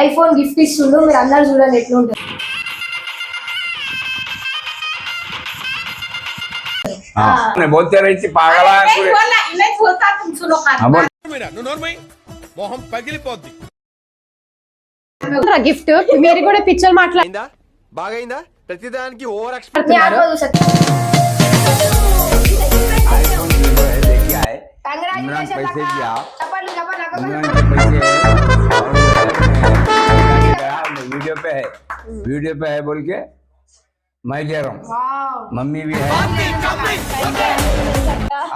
IPhone gift ఇస్తుండ్రు మీరు అందరు చూడండి ఎట్లుంటుంది. గిఫ్ట్ మీరు కూడా పిక్చర్ మాట్లాడిందా బాగైందా? ప్రతిదానికి ఓవర్ ఎక్స్పెక్ట్ गया वीडियो पे है वीडियो पे है बोल के मैं ले रहा हूँ వావ్ मम्मी भी है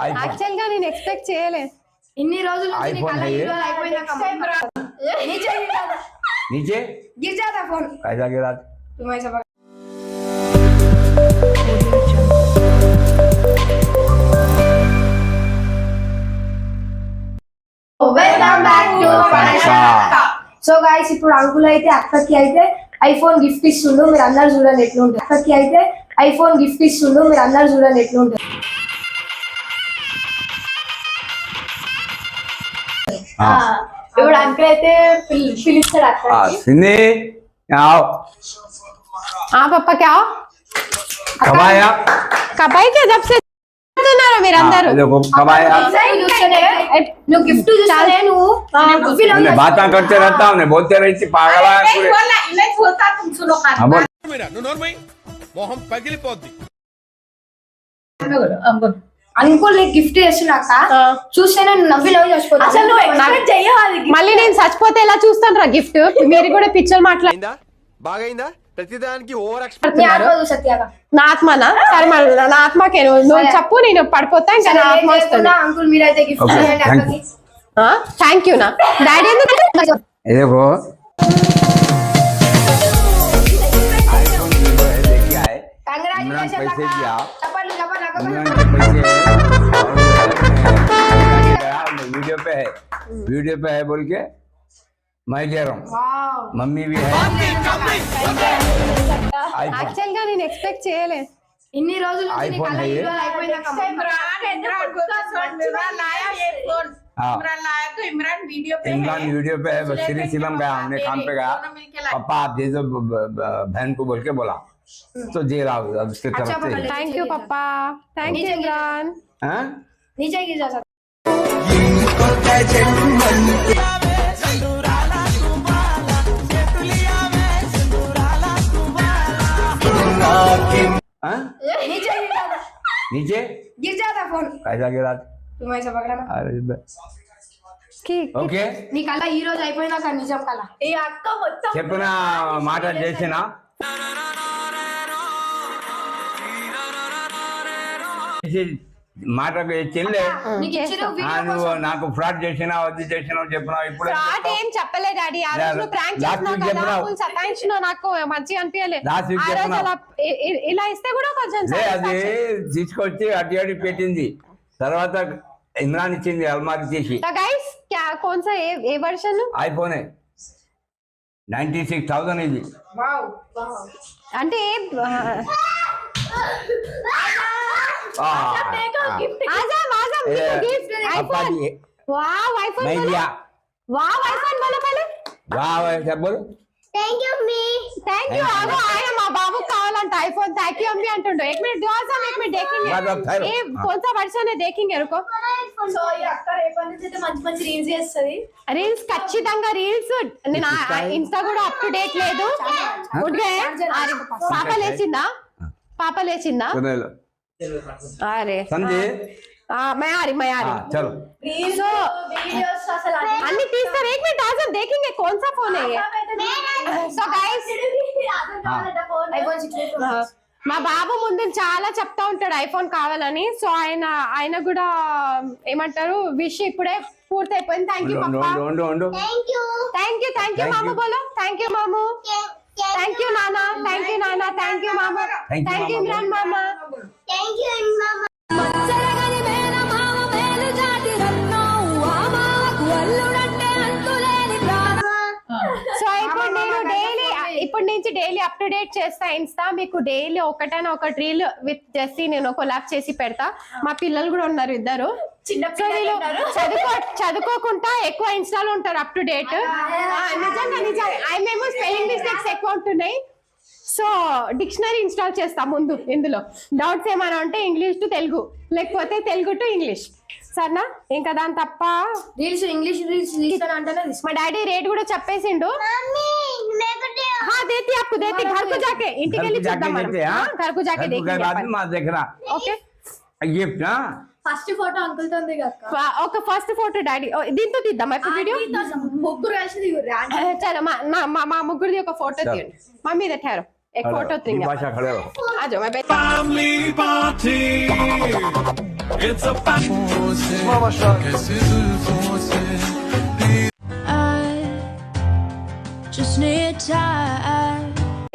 आईफोन యాక్చువల్ గా నేను ఎక్స్పెక్ట్ చేయలేదు ఇన్ని రోజులు నుంచి నీ iPhone కళ है ఈ ये? రోజు అయిపోయిందాక नीचे गिर जाता नीचे गिर जाता फोन कैसा गिरा तुम्हारे సో గాయ్స్ ఇప్పుడు అంకుల్ అయితే అక్కకి అయితే ఐఫోన్ గిఫ్ట్ ఇస్తుండు మీరు అందరు చూడండి ఎట్లుంటుంది అక్కకి అయితే ఐఫోన్ గిఫ్ట్ ఇస్తుండు మీరు అందరు చూడండి ఎట్లుంటుంది हाँ ఇప్పుడు అంకుల్ అయితే పిల్- పిలుస్తాడు అక్క हाँ सिन्नी यहाँ आओ ఆ పప్ప క్యా कब आया కబాయి కే జబ్ సే చూస్తున్నారు మీరందరూ हाँ, देखो कब आया నువ్వు గిఫ్ట్ చూస్తానే నువ్వు movie లో मैं बातें करते रहता हूँ ने बोलते रही थी पागल है नहीं पूरे बोला नहीं बोलता तुम सुनो हाँ खाना बोल మీరా నువ్వు నోర్మై మొహం పగిలిపోద్ది అంకుల్ నీకు గిఫ్ట్ చేస్తున్నాక చూస్తే నేను నవ్వి నవ్వి చచ్చిపోతా అసలు నువ్వు ఎక్స్పెక్ట్ చెయ్యాలి మళ్ళీ నేను చచ్చిపోతే ఎలా చూస్తాను రా గిఫ్ట్ మీరు కూడా పిక్చర్ మాట్లాడుతున్నారు అయిందా బాగైందా ప్రతిదానికి ఓవర్ నీ ఆత్మ చూసత్యాగా నా ఆత్మనా సరే మరి నా ఆత్మకే నువ్వు నువ్వు చెప్పు నేను పడిపోతా ఇంకా నా ఆత్మ వస్తుంది అంకుల్ మీరైతే గిఫ్ట్ Okay, చేయండి thank అక్కకి థ్యాంక్ యూ నా డాడీ ఎందుకు ये देखो आईफोन वीवो है लेके आए इमरान కంగ్రాచులేషన్ पैसे दिया చప్పట్లు చప్పట్లు इमरान के पैसे और गया वीडियो पे है वीडियो पे है बोल के मैं ले रहा हूँ వావ్ मम्मी भी है आईफोन యాక్చువల్ గా నేను ఎక్స్పెక్ట్ చేయలేదు ఇన్ని రోజులు నుంచి నీ iPhone కళ है ఈ ये? రోజు అయిపోయిందాక इमरान इमरान बोलता सुन इमरान लाया ये फोन हाँ। इमरान लाया तो इमरान वीडियो पे इमरान है वीडियो पे है उसने श्री कहा सिलम गया हमने काम पे गया दोनों मिलके लाए। पापा आप दे दो ब- ब- ब- बहन को बोल के बोला तो दे रहा हूँ अब उसके अच्छा, तरफ से पकड़ ले। Thank you papa thank you Imran हाँ? नीचे गिर जा नीचे गिर जाता फोन कैसा गिरा तुम ऐसा पकड़ा ना अरे बे- ఓకే నీ కళ ఈ రోజు అయిపోయినాక నిజం కళ ఈ అక్క మొత్తం చెప్పిన మాట చేసిన మాటకు చెల్లె నీకు ఇచ్చిన ఆ, వీడియో నువ్వు నాకు ఫ్రాడ్ చేసినావు అది చేసినావు చెప్పినావు ఇప్పుడు ఏం ఫ్రాడ్ చెప్తావు? ఏం చెప్పలే డాడీ ఆ రోజు నువ్వు ప్రాంక్ Last చేసినావు week కదా చెప్పినావు. ఫుల్ సతాయించినావు నాకు మంచిగా అనిపించలేదు Last week ఆ రోజు చెప్పినావు. అలా ఇ- ఇ- ఇలా ఇస్తే కూడా కొంచెం లే అది satisfaction. తీసుకొచ్చి అటు అటు పెట్టింది తర్వాత ఇమ్రాన్ ఇచ్చింది అల్మారి తీసి तो गाइस क्या कौन सा A, A version iPhone ninety six thousand ఇది వావ్ అంటే ఆ, आजा आजा ఏ, gift papa iPhone ji wow iPhone मैं बोलो लिया वाओ आईफोन बोलो पहले वाह क्या बोल thank you me thank you ఆగో ఆయన మా బాబుకి కావాలంట ఐఫోన్ థ్యాంక్ యూ అమ్మి అంటుండు एक मिनट दो आजा एक मिनट देखेंगे बात अब ठहरो। ये कौन सा वर्जन है देखेंगे रुको సో ఈ అక్క రేపటి నుంచి అయితే మంచి మంచి రీల్స్ చేస్తుంది రీల్స్ ఖచ్చితంగా రీల్స్ నేను ఇన్స్టా కూడా అప్ టు డేట్ లేదు గుడ్గా పాప లేచిందా పాప లేచిందా सुनो అరే समझे ఆ, मैं आ रही मैं आ हाँ रही चलो సో వీడియోస్ అసలు అన్ని తీస్తారు एक मिनट आजा देखेंगे कौन सा फोन है ये సో గైస్ ఐఫోన్ సిక్స్ మా బాబు ముందు చాలా చెప్తా ఉంటాడు ఐఫోన్ కావాలని సో ఆయన ఆయన కూడా ఏమంటారు విష్ ఇప్పుడే పూర్తయిపోయింది థ్యాంక్ యూ ఉండు పప్పా ఉండు ఉండు thank you thank you thank you Thank మాము you. బోలో థ్యాంక్ యూ మాము థ్యాంక్ యూ నానా థ్యాంక్ యూ నానా థ్యాంక్ యూ మామ Thank you, thank you Mama. Imran మామ సో ఇప్పుడు నేను డైలీ ఇప్పటి నుంచి డైలీ అప్ టు డేట్ చేస్తా. ఇన్స్టా మీకు డైలీ ఒకటైనా ఒక రీల్ విత్ జెస్సీ నేను కొలాబ్ చేసి పెడతా. మా పిల్లలు కూడా ఉన్నారు ఇద్దరు. చదువుకో చదువుకోకుండా ఎక్కువ ఇన్స్టాల్ ఉంటారు అప్ టు డేట్ నిజంగా నిజంగా. మేము స్పెల్లింగ్ మిస్టేక్స్ ఎక్కువ ఉంటున్నాయి. సో డిక్షనరీ ఇన్స్టాల్ చేస్తాం ముందు ఇందులో. డౌట్స్ ఏమైనా ఉంటే ఇంగ్లీష్ టు తెలుగు లేకపోతే తెలుగు టు ఇంగ్లీష్ సరేనా? ఇంకా దాని తప్ప రీల్స్ ఇంగ్లీష్ రీల్స్ మా డాడీ రేట్ కూడా చెప్పేసిండు. దేతి అప్పు దేతి ఘర్కు జాకే. ఇంటికి వెళ్ళి చూద్దాం మనం. జాకే దేకి మా ఓకే. ఫస్ట్ ఫోటో అంకుల్తో ఒక ఫస్ట్ ఫోటో డాడీ. దీంతో తీద్దాం ఇప్పుడు వీడియో ముగ్గురు కలిసి చలో మా ముగ్గురిది ఒక ఫోటో తీయండి. మా మీద એક ખોટો થિંગ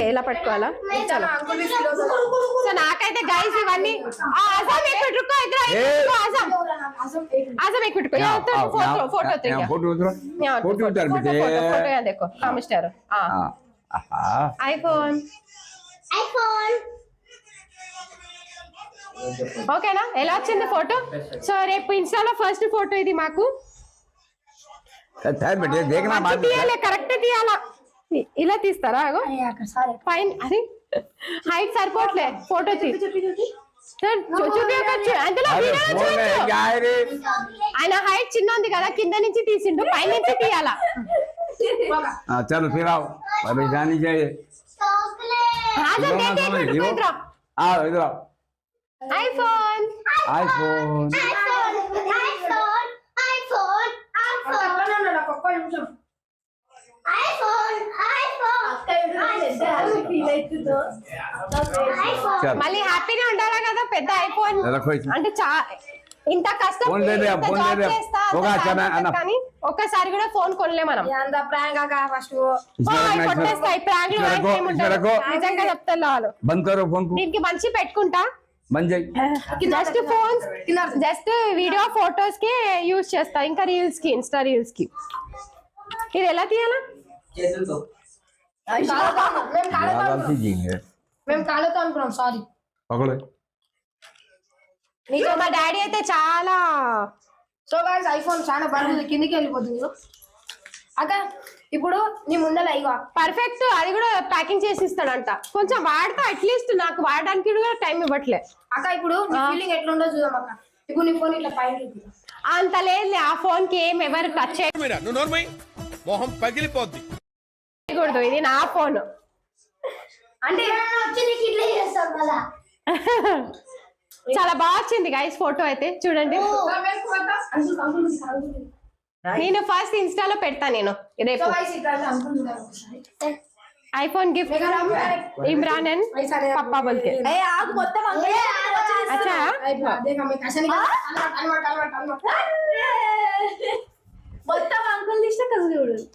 ఎలా పట్టుకోవాలా నాకైతే గైస్ ఇవన్నీ ఆజామ్ ఎక్కువ ఆజామ్ ఆజామ్ ఎక్కువ రుకో photo photo photo photo photo photo photo photo iPhone. IPhone. ఓకేనా? ఎలా వచ్చింది ఫోటో? సో రేపు ఇన్స్టాలో ఫస్ట్ ఫోటో ఇది మాకు. తీయాలి కరెక్ట్ తీయాలా? ఇలా తీస్తారా పైన అది హైట్ సరిపోవట్లే ఫోటో తీ. ఆయన హైట్ చిన్న ఉంది కదా కింద నుంచి తీసిండు పై నుంచి తీయాలా? చలో ఫిరావు పరేషాని చేయి. IPhone. IPhone. IPhone iPhone iPhone. మళ్ళీ హ్యాపీనే ఉండాలా కదా? పెద్ద ఐఫోన్. అంటే చా ఇంత కష్టం కానీ ఒక్కసారి కూడా ఫోన్ కొనలే మనం. దీనికి మంచి పెట్టుకుంటా? జస్ట్ ఫోన్ జస్ట్ వీడియో ఫోటోస్కి యూజ్ చేస్తా ఇంకా రీల్స్కి ఇన్స్టా రీల్స్కి. ఇది ఎలా తీయాలా? కాలతో. మేము కాలతో అనుకున్నాం సారీ పగలే మా డాడీ అయితే చాలా సో గాయస్ ఐఫోన్ చాలా బాగుంది. కిందికి వెళ్ళిపోతుంది అక్క ఇప్పుడు నీ ముందల ఇగో పర్ఫెక్ట్ అది కూడా ప్యాకింగ్ చేసి ఇస్తాడంట. కొంచెం వాడతా అట్లీస్ట్ నాకు వాడడానికి కూడా టైం ఇవ్వట్లే. అక్క ఇప్పుడు ఫీలింగ్ ఎట్లుందో చూద్దాం అక్క. ఇప్పుడు నీ ఫోన్ ఇట్లా పైన అంత లేదు ఆ ఫోన్కి ఏం ఎవరు టచ్ చేయరు మొహం పగిలిపోద్ది. చేయకూడదు. ఇది నా ఫోన్ అంటే చాలా బాగా వచ్చింది గైస్ ఫోటో అయితే. చూడండి. నేను ఫస్ట్ ఇన్స్టాలో పెడతా నేను. రేపు. IPhone gift Imran and papa బొల్కే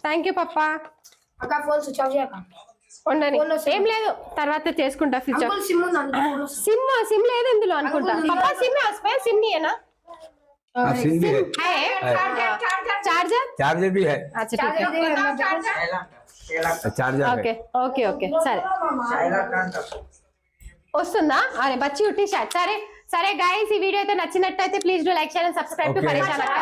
thank you పప్పా అక్క ఫోన్ స్విచ్ ఆఫ్ చేయక ఉండని Phone లో SIM. ఏం లేదు తర్వాత చేసుకుంటా ఫ్యూచర్ అంకుల్ సిమ్ ఉంది అందులో phone లో సిమ్ సిమ్ లేదు ఇందులో అనుకుంటా अंकुल, పప్పా సిమ్ उसमें सिम नहीं है ना हाँ सिंधी है है चार्जर चार्जर भी है अच्छा ठीक है चार्जर है ఓకే ఓకే ఓకే సరే వస్తుందా అరే బచ్చి ఉట్టి షాట్ సరే సరే గైస్ ఈ వీడియో అయితే నచ్చినట్టయితే please do like share and subscribe to Okay. పరేషాన్ అక్క